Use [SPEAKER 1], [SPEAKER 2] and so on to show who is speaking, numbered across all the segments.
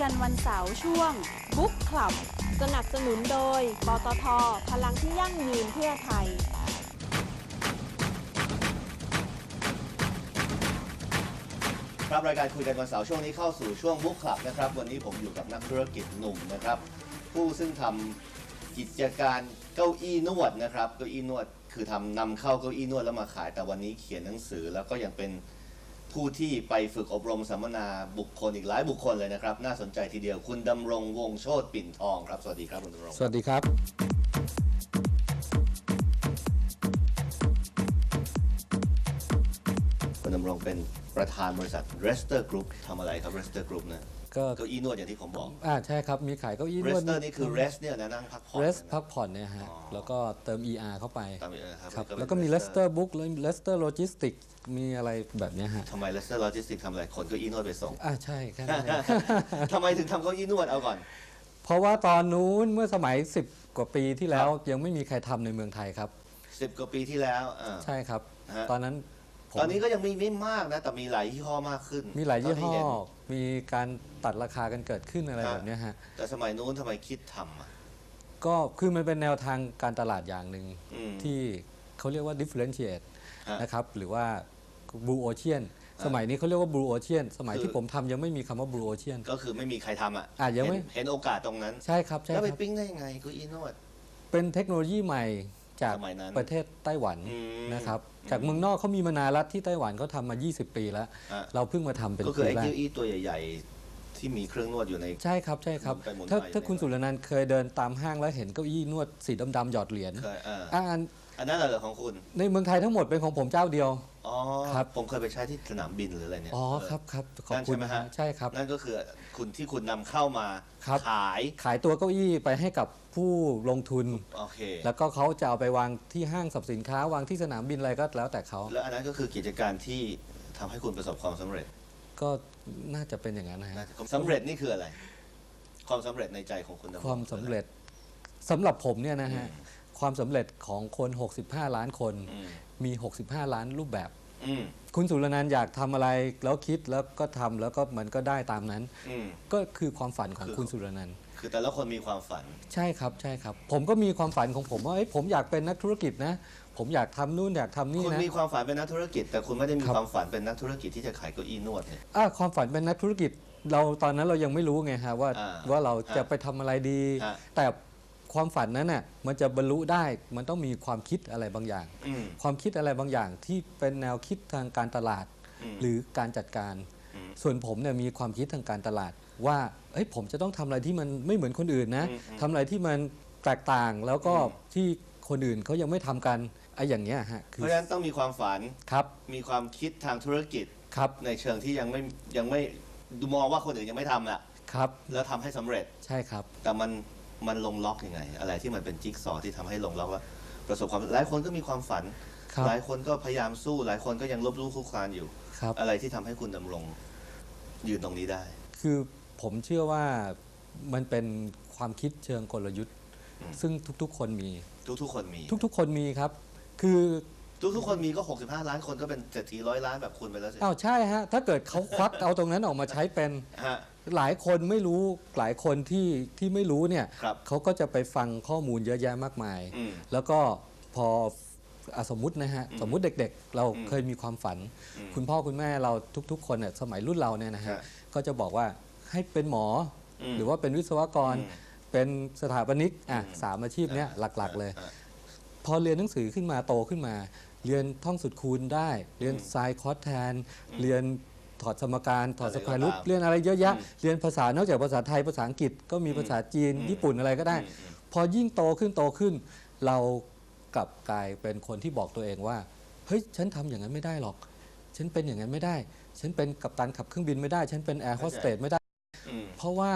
[SPEAKER 1] กันวันเสาร์ช่วงบุ๊กคลับ
[SPEAKER 2] สนับสนุนโดยปตทพลังที่ยั่งยืนเพื่อไทย
[SPEAKER 3] ครับรายการคุยกันวันเสาร์ช่วงนี้เข้าสู่ช่วงบุ๊กคลับนะครับ วันนี้ผมอยู่กับนักธุรกิจหนุ่มนะครับ ผู้ซึ่งทำกิจการเก้าอี้นวดนะครับ เก้าอี้นวดคือทำนำเข้าเก้าอี้นวดแล้วมาขาย แต่วันนี้เขียนหนังสือแล้วก็ยังเป็น ผู้ที่ไปฝึกอบรมสัมมนาบุคคลอีกหลายบุคคลเลยนะครับ น่าสนใจทีเดียวคุณดำรงวงศ์โชติปิ่นทองครับ สวัสดีครับคุณดำรง
[SPEAKER 4] สวัสดีครับ
[SPEAKER 3] คุณดำรงเป็นประธานบริษัท Rester Group ทำอะไรครับ Rester Group นะ
[SPEAKER 4] ก็
[SPEAKER 3] เก้าอี้นวดอย่างที่ผมบอก
[SPEAKER 4] อ่าใช่ครับ มีขายเก้าอี้นวด
[SPEAKER 3] Rester นี่คือ rest เนี่ยนะนั่งพักผ่อน
[SPEAKER 4] rest
[SPEAKER 3] นะ
[SPEAKER 4] พักผ่อนเนี่ยฮะ
[SPEAKER 3] อ๋อ
[SPEAKER 4] แล้วก็เติม ER เข้าไป
[SPEAKER 3] ตามนี้นะครับ
[SPEAKER 4] ครับ
[SPEAKER 3] เป็น
[SPEAKER 4] แล้วก็มี Lester Book แล้ว Lester Logistics มีอะไรแบบเนี้ยฮะ
[SPEAKER 3] ทำไม Lester Logistics ทำอะไรคนเก้าอี้นวดไปส่ง
[SPEAKER 4] อ่าใช่แค่นั้นเอง
[SPEAKER 3] ทำไมถึงทำเก้าอี้นวดเอาก่อน
[SPEAKER 4] เพราะว่าตอนนู้นเมื่อสมัย 10 กว่าปีที่แล้วยังไม่มีใครทำในเมืองไทยครับ
[SPEAKER 3] 10 กว่าปีที่แล้วอ่า
[SPEAKER 4] ใช่ครับ
[SPEAKER 3] ฮะ
[SPEAKER 4] ตอนนั้น ผม
[SPEAKER 3] ตอนนี้ก็ยังมีไม่มากนะ แต่มีหลายยี่ห้อมากขึ้น
[SPEAKER 4] มีหลายยี่ห้อ
[SPEAKER 3] เท่ที่เน
[SPEAKER 4] มีการตัดราคากันเกิดขึ้นอะไร
[SPEAKER 3] ฮะ
[SPEAKER 4] แบบเนี้ยฮะ
[SPEAKER 3] แต่สมัยนู้นทำไมคิดทำอะ
[SPEAKER 4] ก็คือมันเป็นแนวทางการตลาดอย่างหนึ่ง
[SPEAKER 3] อืม
[SPEAKER 4] ที่เขาเรียกว่า differentiate
[SPEAKER 3] ฮะ
[SPEAKER 4] นะครับ หรือว่า blue ocean สมัยนี้เขาเรียกว่า blue ocean สมัย
[SPEAKER 3] คือ
[SPEAKER 4] ที่ผมทำยังไม่มีคำว่า blue ocean
[SPEAKER 3] ก็คือไม่มีใครทำอะ
[SPEAKER 4] อะยังไม่
[SPEAKER 3] เห็นเห็นโอกาสตรงนั้น
[SPEAKER 4] ใช่ครับ ใช่
[SPEAKER 3] แล้วไป
[SPEAKER 4] ครับ
[SPEAKER 3] ปิ้งได้ยังไงเก้าอี้นวด
[SPEAKER 4] เป็นเทคโนโลยีใหม่ จาก
[SPEAKER 3] สมัยนั้น
[SPEAKER 4] ประเทศไต้หวัน
[SPEAKER 3] อืม
[SPEAKER 4] นะครับ จากเมืองนอกเขามีมานานแล้วที่ไต้หวันเขาทำมา 20 ปีแล้ว
[SPEAKER 3] ฮะ
[SPEAKER 4] เราเพิ่งมาทำเป็น
[SPEAKER 3] ก็คือ
[SPEAKER 4] ปี
[SPEAKER 3] ไอ้
[SPEAKER 4] แรก
[SPEAKER 3] เก้าอี้ตัวใหญ่ๆ ที่มีเครื่องนวดอยู่ใน
[SPEAKER 4] ใช่ครับใช่ครับ
[SPEAKER 3] หมุนไปหมุน
[SPEAKER 4] ถ้า
[SPEAKER 3] มา
[SPEAKER 4] ถ้า
[SPEAKER 3] อยู่
[SPEAKER 4] คุณ
[SPEAKER 3] ใน
[SPEAKER 4] สุรนันท์เคยเดินตามห้างแล้วเห็นเก้าอี้นวดสีดำๆหยอดเหรียญ
[SPEAKER 3] เคยอ่า
[SPEAKER 4] อ่าอัน
[SPEAKER 3] อันนั้นเหรอของคุณ
[SPEAKER 4] ในเมืองไทยทั้งหมดเป็นของผมเจ้าเดียว
[SPEAKER 3] อ๋อ
[SPEAKER 4] ครับ
[SPEAKER 3] ผมเคยไปใช้ที่สนามบินหรืออะไรเนี่ย
[SPEAKER 4] อ๋อ
[SPEAKER 3] เค
[SPEAKER 4] รับครับขอบ
[SPEAKER 3] นั่น
[SPEAKER 4] คุ
[SPEAKER 3] ใช่
[SPEAKER 4] ณ
[SPEAKER 3] ไหม
[SPEAKER 4] นะ
[SPEAKER 3] ฮะ
[SPEAKER 4] ฮะ ใช่ครับ
[SPEAKER 3] นั่นก็คือ คุณที่คุณนำเข้ามา
[SPEAKER 4] ครับ
[SPEAKER 3] ขาย
[SPEAKER 4] ขายตัวเก้าอี้ไปให้กับผู้ลงทุน
[SPEAKER 3] โอเค
[SPEAKER 4] แล้วก็เขาจะเอาไปวางที่ห้างสรรพสินค้าวางที่สนามบินอะไรก็แล้วแต่เขา
[SPEAKER 3] แล้วอันนั้นก็คือกิจการที่ทำให้คุณประสบความสำเร็จ
[SPEAKER 4] ก็น่าจะเป็นอย่างนั้นนะฮะ
[SPEAKER 3] นะสำเร็จนี่คืออะไร ความสำเร็จในใจของคุณดำรง
[SPEAKER 4] ความสำเร็จสำหรับผมเนี่ยนะ
[SPEAKER 3] อื
[SPEAKER 4] ฮะ
[SPEAKER 3] ม
[SPEAKER 4] ความสำเร็จของคน 65 ล้านคน
[SPEAKER 3] อืม
[SPEAKER 4] มี 65 ล้านรูปแบบ
[SPEAKER 3] อืม
[SPEAKER 4] คุณสุรนันท์อยากทำอะไรแล้วคิดแล้วก็ทำแล้วก็มันก็ได้ตามนั้น
[SPEAKER 3] อืม
[SPEAKER 4] ก็คือความฝันของ
[SPEAKER 3] คือ
[SPEAKER 4] คุณสุรนันท์
[SPEAKER 3] คือแต่ละคนมีความฝัน
[SPEAKER 4] ใช่ครับใช่ครับ ผมก็มีความฝันของผมว่าเอ้ยผมอยากเป็นนักธุรกิจนะ ผมอยากทำนู่นอยากทำนี่
[SPEAKER 3] คุณ
[SPEAKER 4] นะ
[SPEAKER 3] มีความฝันเป็นนักธุรกิจ แต่คุณไม่ได้มี
[SPEAKER 4] ครับ
[SPEAKER 3] ความฝันเป็นนักธุรกิจที่จะขายเก้าอี้นวดเนี่ย
[SPEAKER 4] อะความฝันเป็นนักธุรกิจ เราตอนนั้นเรายังไม่รู้ไงฮะว่า
[SPEAKER 3] อ่า
[SPEAKER 4] ว่าเราจะ
[SPEAKER 3] ฮะ
[SPEAKER 4] ไปทำอะไรดี
[SPEAKER 3] ฮะ
[SPEAKER 4] แต่ ความฝันนั้นน่ะมันจะบรรลุได้มันต้องมีความคิดอะไรบางอย่าง
[SPEAKER 3] อืม
[SPEAKER 4] ความคิดอะไรบางอย่างที่เป็นแนวคิดทางการตลาด
[SPEAKER 3] อืม
[SPEAKER 4] หรือการจัดการ
[SPEAKER 3] อืม
[SPEAKER 4] ส่วนผมเนี่ยมีความคิดทางการตลาด ว่าเอ้ยผมจะต้องทำอะไรที่มันไม่เหมือนคนอื่นนะ
[SPEAKER 3] อืมอืม
[SPEAKER 4] ทำอะไรที่มันแตกต่างแล้วก็
[SPEAKER 3] อืม
[SPEAKER 4] ที่คนอื่นเขายังไม่ทำกันไอ้อย่างเงี้ยฮะคื
[SPEAKER 3] เพ
[SPEAKER 4] อ
[SPEAKER 3] ราะฉะนั้นต้องมีความฝัน
[SPEAKER 4] ครับ
[SPEAKER 3] มีความคิดทางธุรกิจ
[SPEAKER 4] ครับ
[SPEAKER 3] ในเชิงที่ยังไม่ยังไม่ดูมองว่าคนอื่นยังไม่ทำอะ
[SPEAKER 4] ครับ
[SPEAKER 3] แล้วทำให้สำเร็จ
[SPEAKER 4] ใช่ครับ
[SPEAKER 3] แต่มัน มันลงล็อกยังไง อะไรที่มันเป็นจิ๊กซอว์ที่ทำให้ลงล็อกว่าประสบความหลายคนก็มีความฝัน
[SPEAKER 4] ครับ
[SPEAKER 3] หลายคนก็พยายามสู้ หลายคนก็ยังลบลู่คุกคานอยู่
[SPEAKER 4] ครับ
[SPEAKER 3] อะไรที่ทำให้คุณดำรงยืนตรงนี้ได้
[SPEAKER 4] คือผมเชื่อว่ามันเป็นความคิดเชิงกลยุทธ์
[SPEAKER 3] อืม
[SPEAKER 4] ซึ่งทุกๆ คนมี
[SPEAKER 3] ทุกๆคนมี
[SPEAKER 4] ทุกๆ คนมีครับ คือ
[SPEAKER 3] ทุกๆคนมีก็ 65 ล้านคนก็เป็นเศรษฐีร้อยล้านแบบคุณไปแล้วสิ
[SPEAKER 4] อ้าวใช่ฮะ ถ้าเกิดเขาควักเอาตรงนั้นออกมาใช้เป็น
[SPEAKER 3] ฮะ
[SPEAKER 4] หลายคนไม่รู้หลายคนที่ที่ไม่รู้เนี่ย
[SPEAKER 3] ครับ
[SPEAKER 4] เขาก็จะไปฟังข้อมูลเยอะแยะมากมาย
[SPEAKER 3] อืม
[SPEAKER 4] แล้วก็พออะสมมตินะฮะ
[SPEAKER 3] อืม
[SPEAKER 4] สมมุติเด็กๆ เรา
[SPEAKER 3] อืม
[SPEAKER 4] เคยมีความฝัน
[SPEAKER 3] อืม
[SPEAKER 4] คุณพ่อคุณแม่เราทุกๆ คนเนี่ยสมัยรุ่นเราเนี่ยนะฮะ
[SPEAKER 3] ฮะ
[SPEAKER 4] ก็จะบอกว่าให้เป็นหมออ
[SPEAKER 3] ม
[SPEAKER 4] หรือว่าเป็นวิศวกร
[SPEAKER 3] อืม
[SPEAKER 4] เป็นสถาปนิกอะ
[SPEAKER 3] อืม
[SPEAKER 4] สามอาชีพเนี้ย
[SPEAKER 3] อ่า
[SPEAKER 4] หลักๆ เลย
[SPEAKER 3] อ่า
[SPEAKER 4] พอเรียนหนังสือขึ้นมาโตขึ้นมา เรียนท่องสุดคูณได้ เรียน
[SPEAKER 3] อืม
[SPEAKER 4] ไซน์คอสแทน เรียน ถอดสมการถอด
[SPEAKER 3] อะไร
[SPEAKER 4] สแควร์รูท
[SPEAKER 3] ก็ตาม
[SPEAKER 4] เรียนอะไรเยอะแยะ
[SPEAKER 3] อืม
[SPEAKER 4] เรียนภาษานอกจากภาษาไทยภาษาอังกฤษก็มี
[SPEAKER 3] อืม
[SPEAKER 4] ภาษาจีน
[SPEAKER 3] อืม
[SPEAKER 4] ญี่ปุ่นอะไรก็ได้
[SPEAKER 3] อืมอืม
[SPEAKER 4] พอยิ่งโตขึ้นโตขึ้น เรากลับกลายเป็นคนที่บอกตัวเองว่าเฮ้ยฉันทำอย่างนั้นไม่ได้หรอก ฉันเป็นอย่างนั้นไม่ได้ ฉันเป็นกัปตันขับเครื่องบินไม่ได้ ฉันเป็นแอร์โฮสเตสไม่ได้
[SPEAKER 3] อืม
[SPEAKER 4] เพราะว่า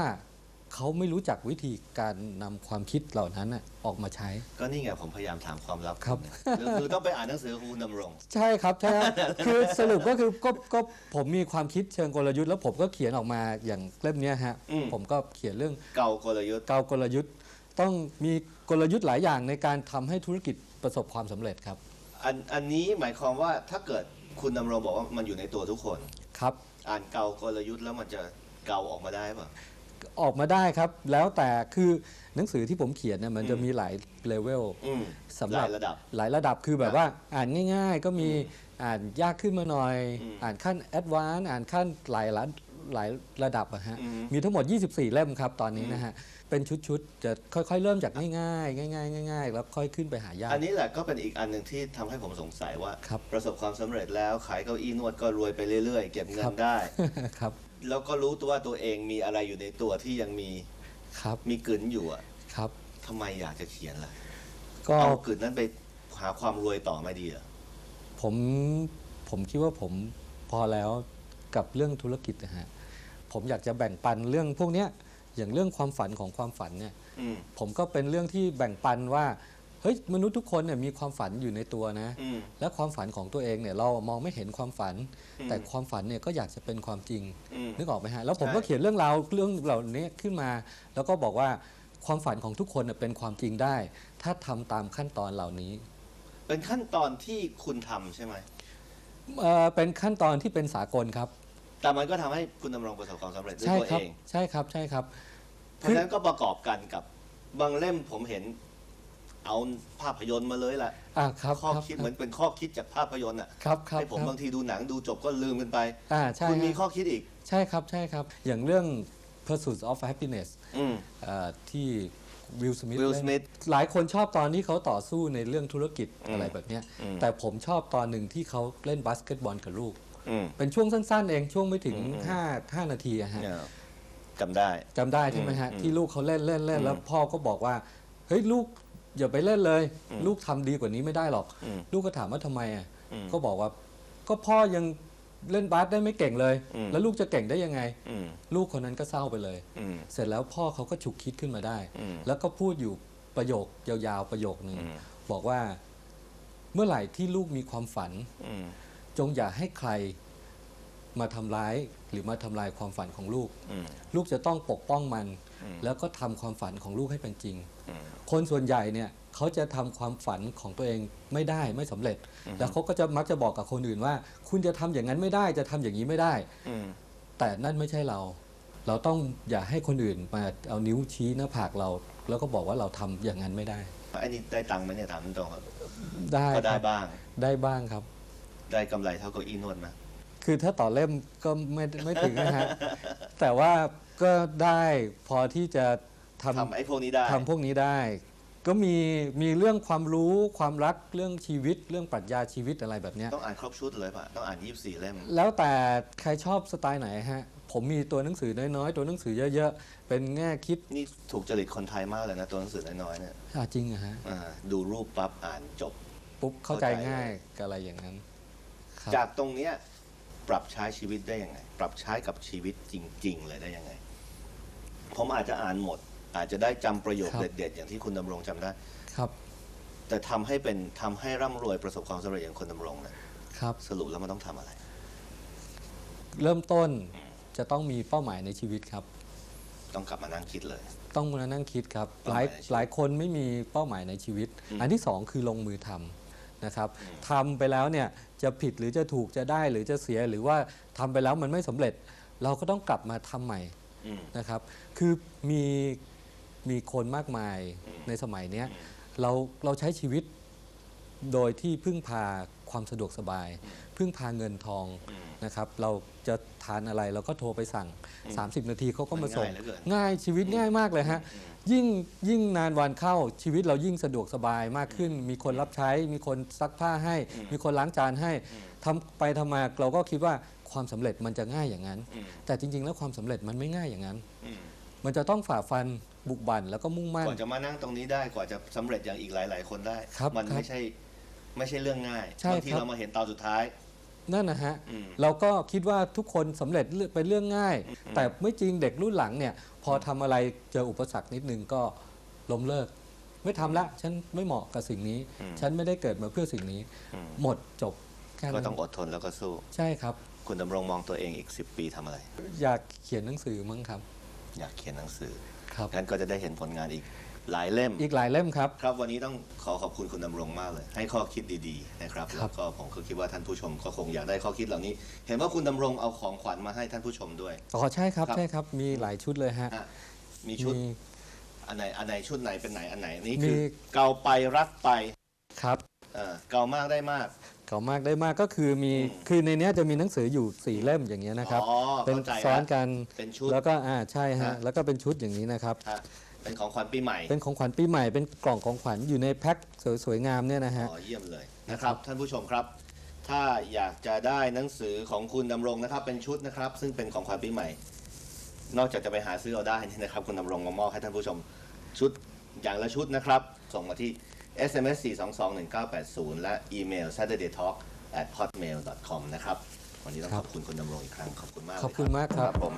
[SPEAKER 4] เขาไม่รู้จักวิธีการนำความคิดเหล่านั้นน่ะออกมาใช้
[SPEAKER 3] ก็นี่ไงผมพยายามถามความลับ
[SPEAKER 4] ครับ
[SPEAKER 3] คือคือต้องไปอ่านหนังสือของคุณดำรง
[SPEAKER 4] ใช่ครับใช่ครับคือสรุปก็คือก็ก็ผมมีความคิดเชิงกลยุทธ์แล้วผมก็เขียนออกมาอย่างเล่มเนี้ยฮะ
[SPEAKER 3] อืม
[SPEAKER 4] ผมก็เขียนเรื่อง
[SPEAKER 3] เก่ากลยุทธ์
[SPEAKER 4] เกากลยุทธ์ ต้องมีกลยุทธ์หลายอย่างในการทำให้ธุรกิจประสบความสำเร็จครับ
[SPEAKER 3] อันอันนี้หมายความว่าถ้าเกิดคุณดำรงบอกว่ามันอยู่ในตัวทุกคน
[SPEAKER 4] ครับ
[SPEAKER 3] อ่านเกากลยุทธ์แล้วมันจะเกาออกมาได้ป่ะ
[SPEAKER 4] ออกมาได้ครับ แล้วแต่คือหนังสือที่ผมเขียนเนี่ยมันจะ
[SPEAKER 3] อืม
[SPEAKER 4] มีหลายเลเวล
[SPEAKER 3] อืม
[SPEAKER 4] สำหรับ
[SPEAKER 3] หลายระดับ
[SPEAKER 4] หลายระดับคือแบบว่าอ่านง่าย ๆ ก็มีอ่านยากขึ้นมาหน่อย
[SPEAKER 3] อืม
[SPEAKER 4] อ่านขั้นแอดวานอ่านขั้นหลายระหลายระดับอะฮะ
[SPEAKER 3] อืม
[SPEAKER 4] มีทั้งหมด 24 เล่มครับตอนนี้นะฮะเป็นชุดๆจะค่อยๆ เริ่มจากง่ายๆง่ายๆง่ายๆแล้วค่อยขึ้นไปหายาก
[SPEAKER 3] อันนี้แหละก็เป็นอีกอันหนึ่งที่ทำให้ผมสงสัยว่า
[SPEAKER 4] ครับ
[SPEAKER 3] ประสบความสำเร็จแล้วขายเก้าอี้นวดก็รวยไปเรื่อยๆ เก็บเงิ
[SPEAKER 4] ครั
[SPEAKER 3] น
[SPEAKER 4] บ
[SPEAKER 3] ได้
[SPEAKER 4] ครับ
[SPEAKER 3] แล้วก็รู้ตัวว่าตัวเองมีอะไรอยู่ในตัวที่ยังมี
[SPEAKER 4] ครับ
[SPEAKER 3] มีกลืนอยู่อะ
[SPEAKER 4] ครับ
[SPEAKER 3] ทำไมอยากจะเขียนล่ะ
[SPEAKER 4] ก็
[SPEAKER 3] เอากลืนนั้นไปหาความรวยต่อไม่ดีเหรอ
[SPEAKER 4] ผมผมคิดว่าผมพอแล้วกับเรื่องธุรกิจนะฮะผมอยากจะแบ่งปันเรื่องพวกเนี้ยอย่างเรื่องความฝันของความฝันเนี่ย
[SPEAKER 3] อืม
[SPEAKER 4] ผมก็เป็นเรื่องที่แบ่งปันว่า เฮ้ยมนุษย์ทุกคนเนี่ยมีความฝันอยู่ในตัวนะ
[SPEAKER 3] อืม
[SPEAKER 4] และความฝันของตัวเองเนี่ยเรามองไม่เห็นความฝัน
[SPEAKER 3] อืม
[SPEAKER 4] แต่ความฝันเนี่ยก็อยากจะเป็นความจริง
[SPEAKER 3] อืม
[SPEAKER 4] นึกออกไหมฮะ แล้วผม
[SPEAKER 3] ใช่
[SPEAKER 4] ก็เขียนเรื่องราวเรื่องเหล่านี้ขึ้นมา แล้วก็บอกว่าความฝันของทุกคนเนยเป็นความจริงได้ ถ้าทำตามขั้นตอนเหล่านี้
[SPEAKER 3] เป็นขั้นตอนที่คุณทำใช่ไหม
[SPEAKER 4] เอ่อเป็นขั้นตอนที่เป็นสากลครับ
[SPEAKER 3] แต่มันก็ทำให้คุณดำรงประสบความสำเร็จด้วย
[SPEAKER 4] ใช่
[SPEAKER 3] ตัว
[SPEAKER 4] ครั
[SPEAKER 3] เอง
[SPEAKER 4] ใช่ครับใช่ครับ
[SPEAKER 3] เพราะฉะนั้นก็ประกอบกันกับบางเล่มผมเห็น เอาภาพยนตร์มาเลยแหละ
[SPEAKER 4] อ่าครับ
[SPEAKER 3] ข้อ
[SPEAKER 4] รับ
[SPEAKER 3] คิดเหมือนเป็นข้อคิดจากภาพยนตร์อะ
[SPEAKER 4] ครับครับ
[SPEAKER 3] ให้ผม
[SPEAKER 4] ครับ
[SPEAKER 3] บางทีดูหนังดูจบก็ลืมกันไป
[SPEAKER 4] อ่าใช่
[SPEAKER 3] คุณมี
[SPEAKER 4] ฮะ
[SPEAKER 3] ข้อคิดอีก
[SPEAKER 4] ใช่ครับใช่ครับ อย่างเรื่อง Pursuit of Happiness
[SPEAKER 3] อืม
[SPEAKER 4] เอ่อที่วิลสมิธ
[SPEAKER 3] Will Smith
[SPEAKER 4] หลายคนชอบตอนที่เขาต่อสู้ในเรื่องธุรกิจ
[SPEAKER 3] อืม
[SPEAKER 4] อะไรแบบเนี้ย
[SPEAKER 3] อืม
[SPEAKER 4] แต่ผมชอบตอนหนึ่งที่เขาเล่นบาสเกตบอลกับลูก
[SPEAKER 3] อืม
[SPEAKER 4] เป็นช่วงสั้นๆเองช่วงไม่ถึง
[SPEAKER 3] อืม
[SPEAKER 4] 5 5 นาทีอะฮะ
[SPEAKER 3] เนี่ยจำได้
[SPEAKER 4] จำได้ใช่ไหมฮะ
[SPEAKER 3] อืม
[SPEAKER 4] ที่ลูกเขาเล่นเล่นเล่น
[SPEAKER 3] อืม
[SPEAKER 4] แล้วพ่อก็บอกว่า เฮ้ยลูก อย่าไปเล่นเลย
[SPEAKER 3] อืม
[SPEAKER 4] ลูกทำดีกว่านี้ไม่ได้หรอก
[SPEAKER 3] อืม
[SPEAKER 4] ลูกก็ถามว่าทำไมอะ
[SPEAKER 3] อืม
[SPEAKER 4] ก็บอกว่า ก็พ่อยังเล่นบาสได้ไม่เก่งเลย
[SPEAKER 3] อืม
[SPEAKER 4] แล้วลูกจะเก่งได้ยังไง
[SPEAKER 3] อืม
[SPEAKER 4] ลูกคนนั้นก็เศร้าไปเลย
[SPEAKER 3] อืม
[SPEAKER 4] เสร็จแล้วพ่อเขาก็ฉุกคิดขึ้นมาได้
[SPEAKER 3] อืม
[SPEAKER 4] แล้วก็พูดอยู่ประโยคยาวๆประโยคหนึ่ง
[SPEAKER 3] อืม
[SPEAKER 4] บอกว่า เมื่อไหร่ที่ลูกมีความฝัน
[SPEAKER 3] อืม
[SPEAKER 4] จงอย่าให้ใคร มาทำร้ายหรือมาทำลายความฝันของลูก
[SPEAKER 3] อืม
[SPEAKER 4] ลูกจะต้องปกป้องมัน
[SPEAKER 3] อืม
[SPEAKER 4] แล้วก็ทำความฝันของลูกให้เป็นจริง
[SPEAKER 3] อืม
[SPEAKER 4] คนส่วนใหญ่เนี่ยเขาจะทำความฝันของตัวเองไม่ได้ไม่สำเร็จ
[SPEAKER 3] อือฮึ
[SPEAKER 4] แล้วเขาก็จะมักจะบอกกับคนอื่นว่า คุณจะทำอย่างนั้นไม่ได้จะทำอย่างนี้ไม่ได้
[SPEAKER 3] อืม
[SPEAKER 4] แต่นั่นไม่ใช่เรา เราต้องอย่าให้คนอื่นมาเอานิ้วชี้หน้าผากเรา แล้วก็บอกว่าเราทำอย่างนั้นไม่ได้
[SPEAKER 3] ไอ้นี่ได้ตังค์ไหมเนี่ยถามตรงๆครับ
[SPEAKER 4] ได้
[SPEAKER 3] ก็ได้
[SPEAKER 4] ครับ
[SPEAKER 3] บ้าง
[SPEAKER 4] ได้บ้างครับ
[SPEAKER 3] ได้กำไรเท่าเกับอีนวดไหม
[SPEAKER 4] คือถ้าต่อเล่มก็ไม่ไม่ถึงนะฮะ แต่ว่าก็ได้พอที่จะทำ
[SPEAKER 3] ทำไอ้พวกนี้ได้
[SPEAKER 4] ทำพวกนี้ได้ ก็มีมีเรื่องความรู้ความรักเรื่องชีวิต เรื่องปรัชญาชีวิตอะไรแบบเนี้ย
[SPEAKER 3] ต้องอ่านครบชุดเลยป่ะ ต้องอ่าน 24 เล่ม
[SPEAKER 4] แล้วแต่ใครชอบสไตล์ไหนฮะ ผมมีตัวหนังสือน้อยๆ ตัวหนังสือเยอะๆ เป็นแง่คิด
[SPEAKER 3] นี่ถูกจริตคนไทยมากเลยนะ ตัวหนังสือน้อยๆเนี่ย
[SPEAKER 4] อะจริงอะฮะ
[SPEAKER 3] อ่าดูรูปปั๊บอ่านจบ
[SPEAKER 4] ปุ๊บเข้าใจ
[SPEAKER 3] เข้าใจ
[SPEAKER 4] ง่ายกับอะไรอย่างนั้นครับ
[SPEAKER 3] จากตรงเนี้ย ปรับใช้ชีวิตได้ยังไง ปรับใช้กับชีวิตจริง ๆ เลยได้ยังไง ผมอาจจะอ่านหมด อาจจะได้จำประโยค
[SPEAKER 4] ครับ
[SPEAKER 3] เด็ด ๆ อย่างที่คุณดำรงจำได้
[SPEAKER 4] ครับ
[SPEAKER 3] แต่ทำให้เป็นทำให้ร่ำรวยประสบความสำเร็จอย่างคุณดำรงเนี่ย
[SPEAKER 4] ครับ
[SPEAKER 3] สรุปแล้วมันต้องทำอะไร
[SPEAKER 4] เริ่มต้นจะต้องมีเป้าหมายในชีวิตครับ
[SPEAKER 3] ต้องกลับมานั่งคิดเลย
[SPEAKER 4] ต้องมานั่งคิดครับ
[SPEAKER 3] เป้า
[SPEAKER 4] ห
[SPEAKER 3] หมา
[SPEAKER 4] ลายย
[SPEAKER 3] ในชีวิต
[SPEAKER 4] หลายคนไม่มีเป้าหมายในชีวิต
[SPEAKER 3] อืม
[SPEAKER 4] อันที่สองคือลงมือทำ นะครับทำไปแล้วเนี่ยจะผิดหรือจะถูกจะได้หรือจะเสียหรือว่าทำไปแล้วมันไม่สำเร็จ เราก็ต้องกลับมาทำใหม่
[SPEAKER 3] อืม
[SPEAKER 4] นะครับ คือมีมีคนมากมายในสมัยเนี้ยเราเราใช้ชีวิตโดยที่พึ่งพาความสะดวกสบาย พึ่งพาเงินทอง
[SPEAKER 3] อืม
[SPEAKER 4] นะครับ เรา จะทานอะไรเราก็โทรไปสั่ง 30 นาทีเขาก็มาส่ง
[SPEAKER 3] มันง่ายเหลือเกิน
[SPEAKER 4] ง่ายชีวิตง่ายมากเลยฮะยิ่งยิ่งนานวันเข้าชีวิตเรายิ่งสะดวกสบายมากขึ้น มีคนรับใช้ มีคนซักผ้าให้ มีคนล้างจานให้ทำไปทำมาเราก็คิดว่าความสำเร็จมันจะง่ายอย่างนั้น
[SPEAKER 3] อืม
[SPEAKER 4] แต่จริง ๆ แล้วความสำเร็จมันไม่ง่ายอย่างนั้น
[SPEAKER 3] อืม
[SPEAKER 4] มันจะต้องฝ่าฟันบุกบั่นแล้วก็มุ่งมั่น
[SPEAKER 3] กว่าจะมานั่งตรงนี้ได้กว่าจะสำเร็จอย่างอีกหลาย ๆ คนได้
[SPEAKER 4] ครับ
[SPEAKER 3] มัน
[SPEAKER 4] ครับ
[SPEAKER 3] ไม่ใช่ไม่ใช่เรื่องง่าย
[SPEAKER 4] ใช่
[SPEAKER 3] บางที
[SPEAKER 4] ครับ
[SPEAKER 3] เรามาเห็นตอนสุดท้าย
[SPEAKER 4] นั่นนะฮะ
[SPEAKER 3] อืม
[SPEAKER 4] เราก็คิดว่าทุกคนสำเร็จเป็นเรื่องง่าย แต่ไม่จริงเด็กรุ่นหลังเนี่ย พอทำอะไรเจออุปสรรคนิดนึงก็ล้มเลิก ไม่ทำละฉันไม่เหมาะกับสิ่งนี้
[SPEAKER 3] อืม
[SPEAKER 4] ฉันไม่ได้เกิดมาเพื่อสิ่งนี้
[SPEAKER 3] อืม
[SPEAKER 4] หมดจบแค่
[SPEAKER 3] ก็
[SPEAKER 4] นั้น
[SPEAKER 3] ต้องอดทนแล้วก็สู้
[SPEAKER 4] ใช่ครับ
[SPEAKER 3] คุณดำรงมองตัวเองอีก 10 ปีทำอะไร
[SPEAKER 4] อยากเขียนหนังสือมั้งครับ
[SPEAKER 3] อยากเขียนหนังสือ
[SPEAKER 4] ครับ
[SPEAKER 3] งั้นก็จะได้เห็นผลงานอีก หลายเล่ม
[SPEAKER 4] อีกหลายเล่มครับ
[SPEAKER 3] ครับวันนี้ต้องขอขอบคุณคุณดำรงมากเลย ให้ข้อคิดดีๆนะครับ
[SPEAKER 4] ครั
[SPEAKER 3] แล้
[SPEAKER 4] บ
[SPEAKER 3] วก็ผมก็คิดว่าท่านผู้ชมก็คงอยากได้ข้อคิดเหล่านี้ เห็นว่าคุณดำรงเอาของขวัญมาให้ท่านผู้ชมด้วย
[SPEAKER 4] อ๋อใช่ครับ
[SPEAKER 3] ครับ
[SPEAKER 4] ใช่ครับมีหลายชุดเลยฮะ
[SPEAKER 3] ฮะมีชุด
[SPEAKER 4] มี
[SPEAKER 3] อันไหนอันไหนชุดไหนเป็นไหนอันไหนนี่
[SPEAKER 4] มี
[SPEAKER 3] คือเกาไปรักไป
[SPEAKER 4] ครับ
[SPEAKER 3] เออเกามากได้มาก
[SPEAKER 4] เก่ามากได้มากก็คือมี
[SPEAKER 3] อืม
[SPEAKER 4] คือในเนี้ยจะมีหนังสืออยู่สี่เล่มอย่างเงี้ยนะครับ
[SPEAKER 3] อ๋อ
[SPEAKER 4] เป็น
[SPEAKER 3] เข้าใจ
[SPEAKER 4] ซ้อน
[SPEAKER 3] แล้ว
[SPEAKER 4] กัน
[SPEAKER 3] เป็นชุด
[SPEAKER 4] แล้วก็อ่าใช่ฮะ
[SPEAKER 3] ฮะ
[SPEAKER 4] แล้วก็เป็นชุดอย่างนี้นะครับ
[SPEAKER 3] ฮะ เป็นของขวัญปีใหม่
[SPEAKER 4] เป็นของขวัญปีใหม่เป็นกล่องของขวัญอยู่ในแพ็คสวยๆงามเนี่ยนะฮะ
[SPEAKER 3] อ๋อเยี่ยมเลยนะครับ ท่านผู้ชมครับ ถ้าอยากจะได้หนังสือของคุณดำรงนะครับ เป็นชุดนะครับ ซึ่งเป็นของขวัญปีใหม่ นอกจากจะไปหาซื้อเอาได้นี่นะครับ คุณดำรงมามอบให้ท่านผู้ชมชุดอย่างละชุดนะครับ ส่งมาที่ SMS 4221980 และอีเมล saturday talk at hotmail com นะครับ วันนี้ต้อง
[SPEAKER 4] ครั
[SPEAKER 3] ข
[SPEAKER 4] บ
[SPEAKER 3] อบคุณคุณดำรงอีกครั้ง ขอบคุณมากเลย
[SPEAKER 4] ขอบคุณมากครับ
[SPEAKER 3] ผม